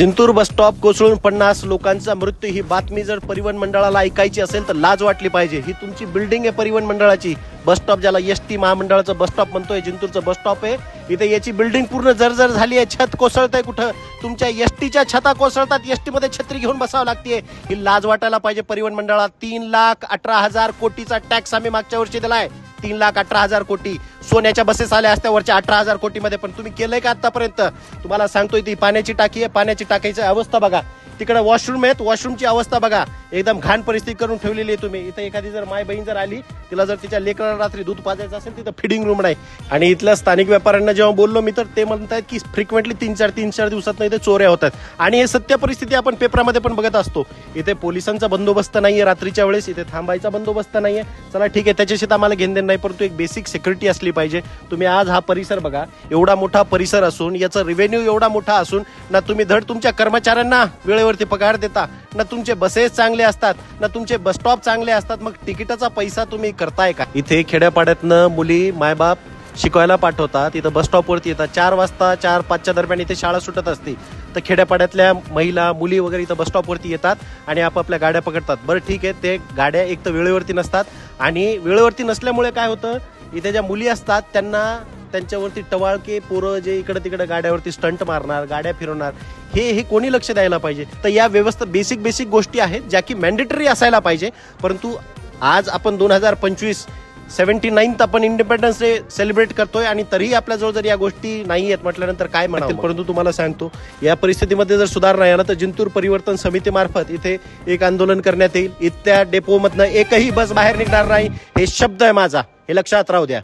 Jintur bus stop कोसळून पन्नास लोकांचा मृत्यू. ही बातमी जर परिवहन मंडळाला ऐकायची असेल तर लाज वाटली पाहिजे. ही तुमची बिल्डिंग आहे परिवहन मंडळाची. बस स्टॉप ज्याला एस टी महामंडळाचं बस स्टॉप म्हणतोय जिंतूरचं बस स्टॉप आहे. इथे याची बिल्डिंग पूर्ण जर्जर झाली आहे. छत कोसळत आहे कुठं? तुमच्या एस टीच्या छता कोसळतात. एस टी मध्ये छत्री घेऊन बसावं लागते ही लाज वाटायला पाहिजे परिवहन मंडळाला. तीन लाख अठरा हजार कोटीचा टॅक्स आम्ही मागच्या वर्षी दिलाय. तीन लाख अठरा हजार कोटी. सोन्याच्या बसेस आल्या असत्या वरच्या अठरा हजार कोटीमध्ये पण तुम्ही केलंय का आतापर्यंत? तुम्हाला सांगतोय ती पाण्याची टाकी आहे पाण्याची टाकीची अवस्था बघा. तिकडे वॉशरूम आहेत वॉशरूमची अवस्था बघा. एकदम घाण परिस्थिती करून ठेवलेली आहे तुम्ही. इथं एखादी जर माय बहीण जर आली तिला जर तिच्या लेकराला रात्री दूध पाजायचं असेल तिथं फिडिंग रूम नाही. आणि इथल्या स्थानिक व्यापाऱ्यांना जेव्हा बोललो मी तर ते म्हणतात की फ्रिक्वेंटली तीन चार तीन चार दिवसात इथे चोऱ्या होतात. आणि हे सत्य परिस्थिती आपण पेपरामध्ये पण बघत असतो. इथे पोलिसांचा बंदोबस्त नाहीये रात्रीच्या वेळेस इथे थांबायचा बंदोबस्त नाहीये. चला ठीक आहे त्याच्याशी तर आम्हाला घेणं नाही परंतु एक बेसिक सिक्युरिटी असली पाहिजे. तुम्ही आज हा परिसर बघा एवढा मोठा परिसर असून याचा रिव्हेन्यू एवढा मोठा असून ना तुम्ही धड तुमच्या कर्मचाऱ्यांना वेळेवरती पगार देता ना तुमचे बसेस चांगले असतात ना तुमचे बस स्टॉप चांगले असतात मग तिकिटाचा पैसा तुम्ही करताय का? इथे खेड्यापाड्यातनं मुली मायबाप शिकवायला पाठवतात. इथं बस स्टॉपवरती येतात. चार वाजता चार पाचच्या दरम्यान इथे शाळा सुटत असते. तर खेड्यापाड्यातल्या महिला मुली वगैरे इथं बस स्टॉपवरती येतात आणि आपापल्या गाड्या पकडतात. बरं ठीक आहे. ते गाड्या एक तर वेळेवरती नसतात आणि वेळेवरती नसल्यामुळे काय होतं? इथे ज्या मुली असतात त्यांना त्यांच्यावरती टवाळके पोरं जे इकडं तिकडं गाड्यावरती स्टंट मारणार गाड्या फिरवणार हे हे कोणी लक्ष द्यायला पाहिजे? तर या व्यवस्था बेसिक बेसिक गोष्टी आहेत ज्या की मॅन्डेटरी असायला पाहिजे. परंतु आज आपण दोन हजार पंचवीस सेव्हन्टी नाईन्थ आपण इंडिपेंडन्स डे सेलिब्रेट करतोय आणि तरीही आपल्याजवळ जर या गोष्टी नाही आहेत म्हटल्यानंतर काय म्हणतील परंतु तुम्हाला सांगतो या परिस्थितीमध्ये जर सुधारणा आला तर जिंतूर परिवर्तन समितीमार्फत इथे एक आंदोलन करण्यात येईल. इथल्या डेपोमधनं एकही बस बाहेर निघणार नाही. हे शब्द आहे माझा. हे लक्षात राहू द्या.